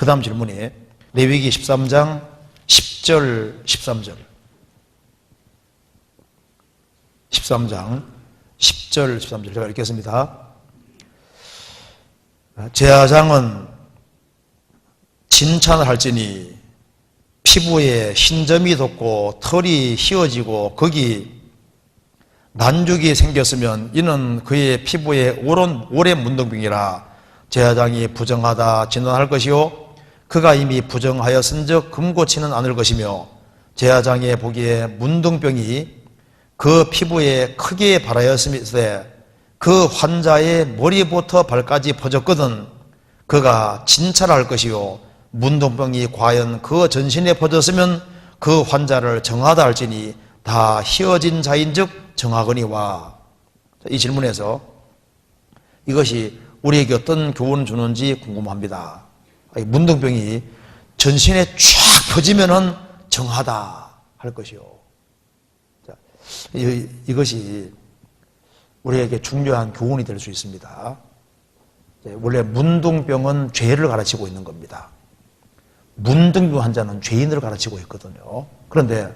그 다음 질문이 레위기 13장 10절 13절 13장 10절 13절 제가 읽겠습니다. 제사장은 진찬을 할지니 피부에 흰점이 돋고 털이 휘어지고 거기 난죽이 생겼으면 이는 그의 피부에 오랜, 오랜 문둥병이라 제사장이 부정하다 진단할 것이요 그가 이미 부정하였은즉 금고치는 않을 것이며 제사장의 보기에 문둥병이 그 피부에 크게 발하였음에 그 환자의 머리부터 발까지 퍼졌거든 그가 진찰할 것이요 문둥병이 과연 그 전신에 퍼졌으면 그 환자를 정하다 할지니 다 휘어진 자인즉 정하거니와 이 질문에서 이것이 우리에게 어떤 교훈을 주는지 궁금합니다. 문둥병이 전신에 쫙 퍼지면은 정하다 할 것이요. 자, 이, 이것이 우리에게 중요한 교훈이 될 수 있습니다. 원래 문둥병은 죄를 가르치고 있는 겁니다. 문둥병 환자는 죄인을 가르치고 있거든요. 그런데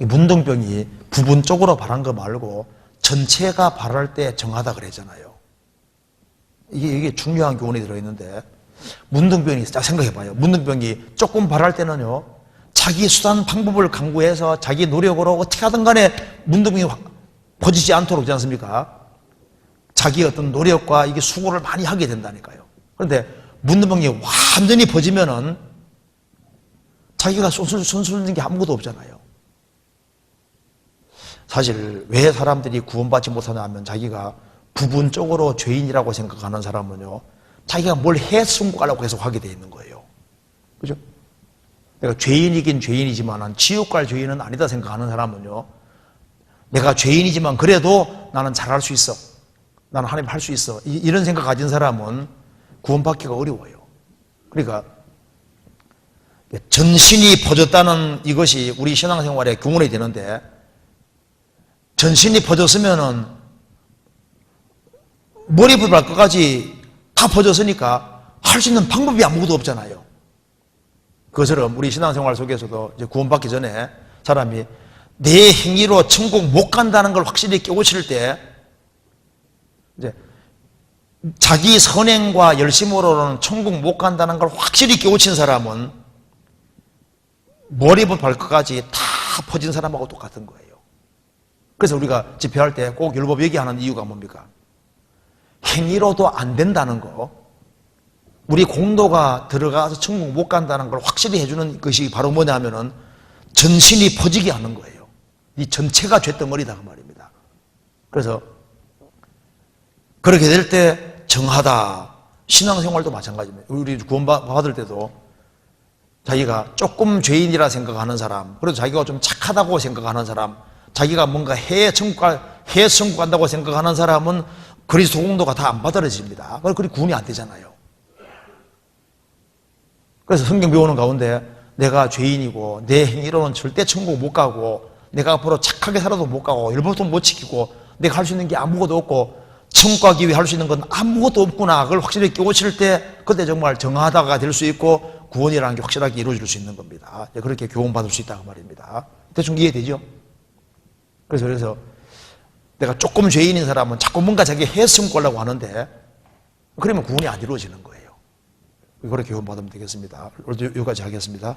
이 문둥병이 부분적으로 발한 거 말고 전체가 발할 때 정하다 그랬잖아요. 이게, 이게 중요한 교훈이 들어있는데 문둥병이 자 생각해봐요. 문둥병이 조금 발할 때는요. 자기 수단 방법을 강구해서 자기 노력으로 어떻게 하든 간에 문둥병이 퍼지지 않도록 그렇지 않습니까? 자기 어떤 노력과 이게 수고를 많이 하게 된다니까요. 그런데 문둥병이 완전히 퍼지면은 자기가 손수 손수는 게 아무것도 없잖아요. 사실 왜 사람들이 구원받지 못하냐 하면 자기가 부분적으로 죄인이라고 생각하는 사람은요. 자기가 뭘 해승고 가려고 계속 하게 돼 있는 거예요. 그죠? 내가 죄인이긴 죄인이지만 지옥 갈 죄인은 아니다 생각하는 사람은요. 내가 죄인이지만 그래도 나는 잘할 수 있어. 나는 하나님 할 수 있어. 이 런 생각 가진 사람은 구원받기가 어려워요. 그러니까 전신이 퍼졌다는 이것이 우리 신앙생활에 교훈이 되는데 전신이 퍼졌으면은 머리부터 발끝까지 다 퍼졌으니까 할 수 있는 방법이 아무것도 없잖아요. 그것처럼 우리 신앙생활 속에서도 이제 구원받기 전에 사람이 내 행위로 천국 못 간다는 걸 확실히 깨우칠 때 이제 자기 선행과 열심으로는 천국 못 간다는 걸 확실히 깨우친 사람은 머리부터 발끝까지 다 퍼진 사람하고 똑같은 거예요. 그래서 우리가 집회할 때 꼭 율법 얘기하는 이유가 뭡니까? 행위로도 안 된다는 거. 우리 공도가 들어가서 천국 못 간다는 걸 확실히 해주는 것이 바로 뭐냐면은 전신이 퍼지게 하는 거예요. 이 전체가 죄덩어리다 그 말입니다. 그래서 그렇게 될 때 정하다. 신앙생활도 마찬가지입니다. 우리 구원받을 때도 자기가 조금 죄인이라 생각하는 사람, 그래도 자기가 좀 착하다고 생각하는 사람, 자기가 뭔가 해에 천국 해 천국 간다고 생각하는 사람은 그리스도 공도가 다 안 받아들여집니다. 그리 구원이 안 되잖아요. 그래서 성경 배우는 가운데 내가 죄인이고 내 행위로는 절대 천국 못 가고 내가 앞으로 착하게 살아도 못 가고 율법도 못 지키고 내가 할 수 있는 게 아무것도 없고 천국 가기 위해 할 수 있는 건 아무것도 없구나 그걸 확실히 깨우칠 때 그때 정말 정하다가 될 수 있고 구원이라는 게 확실하게 이루어질 수 있는 겁니다. 그렇게 교훈받을 수 있다고 말입니다. 대충 이해되죠? 그래서 그래서 내가 조금 죄인인 사람은 자꾸 뭔가 자기 거려고 하는데 그러면 구원이 안 이루어지는 거예요. 그렇게 교훈 받으면 되겠습니다. 오늘 여기까지 하겠습니다.